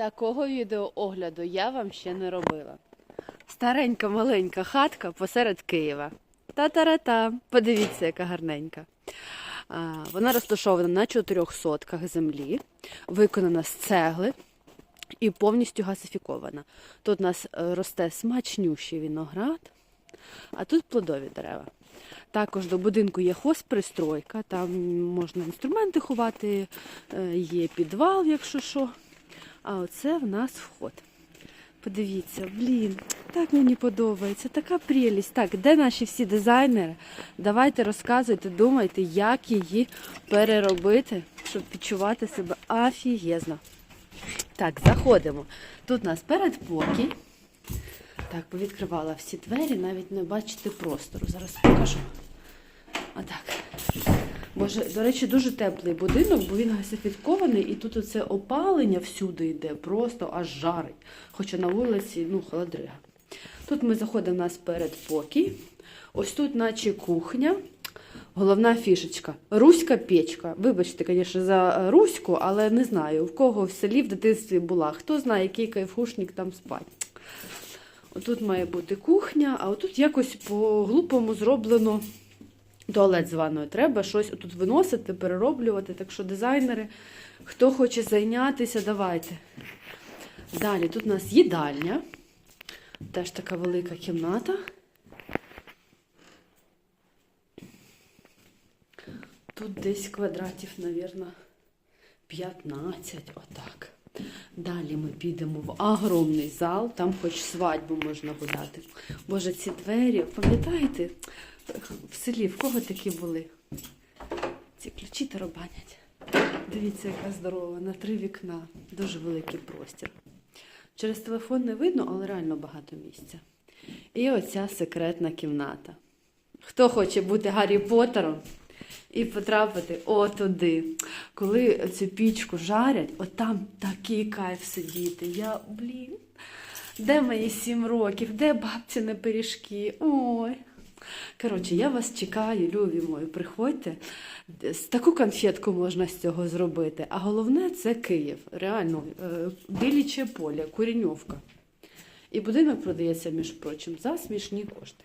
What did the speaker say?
Такого відеоогляду я вам ще не робила. Старенька маленька хатка посеред Києва. Та-та-ра-та. Подивіться, яка гарненька. Вона розташована на чотирьох сотках землі, виконана з цегли і повністю газифікована. Тут у нас е, росте смачнющий виноград, а тут плодові дерева. Також до будинку є хозпристройка, там можна інструменти ховати, е, є підвал, якщо що. А оце в нас вход. Подивіться, блін, так мені подобається, така прелість. Так, де наші всі дизайнери? Давайте розказуйте, думайте, як її переробити, щоб відчувати себе офігезно. Так, заходимо. Тут у нас передпокій. Так, повідкривала всі двері, навіть не бачите простору. Зараз покажу. Отак. Боже, до речі, дуже теплий будинок, бо він газифікований, і тут оце опалення всюди йде, просто аж жарить. Хоча на вулиці, ну, холодрига. Тут ми заходимо у нас передпокій. Ось тут, наче кухня. Головна фішечка. Руська печка. Вибачте, звісно, за руську, але не знаю, в кого в селі в дитинстві була. Хто знає, який кайфушник там спать. Отут має бути кухня, а отут якось по-глупому зроблено туалет з ванною. Треба щось тут виносити, перероблювати. Так що дизайнери, хто хоче зайнятися, давайте. Далі тут у нас їдальня. Теж така велика кімната. Тут десь квадратів, мабуть, 15, отак. Далі ми підемо в огромний зал, там хоч свадьбу можна гуляти. Боже, ці двері, пам'ятаєте, в селі в кого такі були? Ці ключі тарабанять. Дивіться, яка здорова, на три вікна. Дуже великий простір. Через телефон не видно, але реально багато місця. І оця секретна кімната. Хто хоче бути Гаррі Поттером і потрапити отуди. Коли цю пічку жарять, от там такий кайф сидіти. Я, блін, де мої сім років, де бабціни пиріжки? Ой. Коротше, я вас чекаю, любі мої, приходьте. Таку конфетку можна з цього зробити. А головне це Київ. Реально, е, біліче поле, Куріньовка. І будинок продається, між прочим, за смішні кошти.